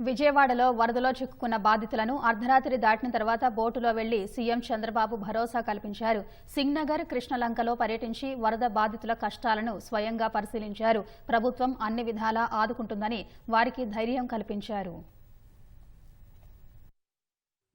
విజయవాడలో వరదలో చిక్కుకున్న బాధితులను అర్ధరాత్రి దాటిన తర్వాత బోటులో వెళ్ళి సీఎం చంద్రబాబు భరోసా కల్పించారు. సింగ్నగర్ కృష్ణలంకలో పర్యటించి వరద బాధితుల కష్టాలను స్వయంగా పరిశీలించారు. ప్రభుత్వం అన్ని విధాలా ఆదుకుంటుందని వారికి ధైర్యం కల్పించారు.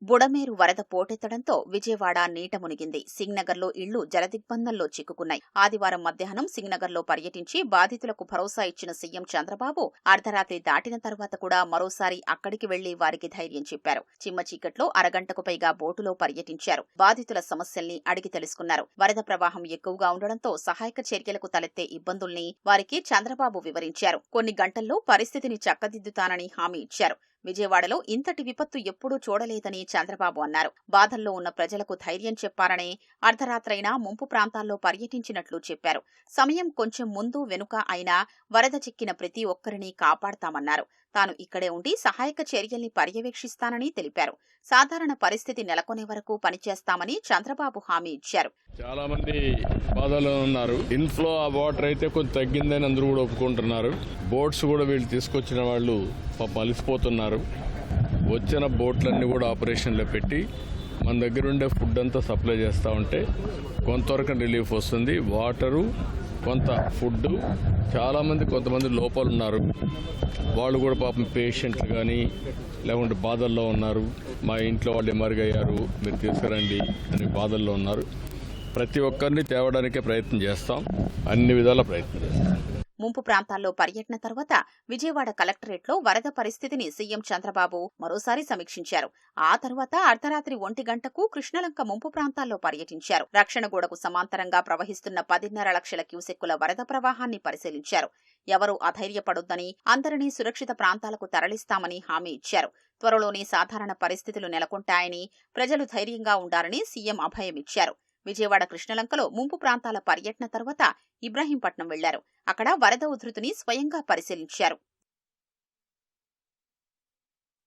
బుడమేరు వరద పోటెత్తడంతో విజయవాడ నీట మునిగింది. సింగ్నగర్లో ఇళ్ళు జలదిగ్బంధంలో చిక్కుకున్నాయి. ఆదివారం మధ్యాహ్నం సింగ్నగర్లో పర్యటించి బాధితులకు భరోసా ఇచ్చిన సీఎం చంద్రబాబు అర్ధరాత్రి దాటిన తర్వాత కూడా మరోసారి అక్కడికి వెళ్ళి వారికి ధైర్యం చెప్పారు. చిమ్మ చీకట్లో అరగంటకు పైగా బోటులో పర్యటించారు. బాధితుల సమస్యల్ని అడిగి తెలుసుకున్నారు. వరద ప్రవాహం ఎక్కువగా ఉండడంతో సహాయక చర్యలకు తలెత్తే ఇబ్బందుల్ని వారికి చంద్రబాబు వివరించారు. కొన్ని గంటల్లో పరిస్థితిని చక్కదిద్దుతానని హామీ ఇచ్చారు. విజయవాడలో ఇంతటి విపత్తు ఎప్పుడూ చూడలేదని చంద్రబాబు అన్నారు. బాధల్లో ఉన్న ప్రజలకు ధైర్యం చెప్పారని అర్ధరాత్రైనా ముంపు ప్రాంతాల్లో పర్యటించినట్లు చెప్పారు. సమయం కొంచెం ముందు వెనుక అయినా వరద చిక్కిన ప్రతి ఒక్కరిని కాపాడతామన్నారు. తాను ఇక్కడే ఉండి సహాయక చర్యల్ని పర్యవేక్షిస్తానని తెలిపారు. సాధారణ పరిస్థితి నెలకొనే వరకు పనిచేస్తామని చంద్రబాబు హామీ ఇచ్చారు. చాలా మంది బాధలో ఉన్నారు. ఇన్ఫ్లో ఆ వాటర్ అయితే కొంచెం తగ్గిందని అందరూ కూడా ఒప్పుకుంటున్నారు. బోట్స్ కూడా వీళ్ళు తీసుకొచ్చిన వాళ్ళు పాపం అలిసిపోతున్నారు వచ్చిన బోట్లన్నీ కూడా ఆపరేషన్లో పెట్టి మన దగ్గర ఉండే ఫుడ్ అంతా సప్లై చేస్తూ ఉంటే కొంతవరకు రిలీఫ్ వస్తుంది. వాటరు కొంత ఫుడ్ చాలామంది కొంతమంది లోపాలు ఉన్నారు. వాళ్ళు కూడా పాపం పేషెంట్లు కానీ లేకుంటే బాధల్లో ఉన్నారు. మా ఇంట్లో వాళ్ళు ఎమరుగయ్యారు మీరు తీసుకురండి అని బాధల్లో ఉన్నారు. ప్రతి ఒక్కరిని తేవడానికే ప్రయత్నం చేస్తాం. అన్ని విధాల ప్రయత్నం చేస్తాం. ముంపు ప్రాంతాల్లో పర్యటన తర్వాత విజయవాడ కలెక్టరేట్లో వరద పరిస్థితిని సీఎం చంద్రబాబు మరోసారి సమీక్షించారు. ఆ తర్వాత అర్ధరాత్రి ఒంటి గంటకు కృష్ణలంక ముంపు ప్రాంతాల్లో పర్యటించారు. రక్షణగూడకు సమాంతరంగా ప్రవహిస్తున్న పదిన్నర లక్షల క్యూసెక్కుల వరద ప్రవాహాన్ని పరిశీలించారు. ఎవరూ అధైర్యపడొద్దని అందరినీ సురక్షిత ప్రాంతాలకు తరలిస్తామని హామీ ఇచ్చారు. త్వరలోనే సాధారణ పరిస్థితులు నెలకొంటాయని ప్రజలు ధైర్యంగా ఉండాలని సీఎం అభయమిచ్చారు. విజయవాడ కృష్ణలంకలో ముంపు ప్రాంతాల పర్యటన తర్వాత ఇబ్రాహీంపట్నం వెళ్ళారు. అక్కడ వరద ఉధృతిని స్వయంగా పరిశీలించారు.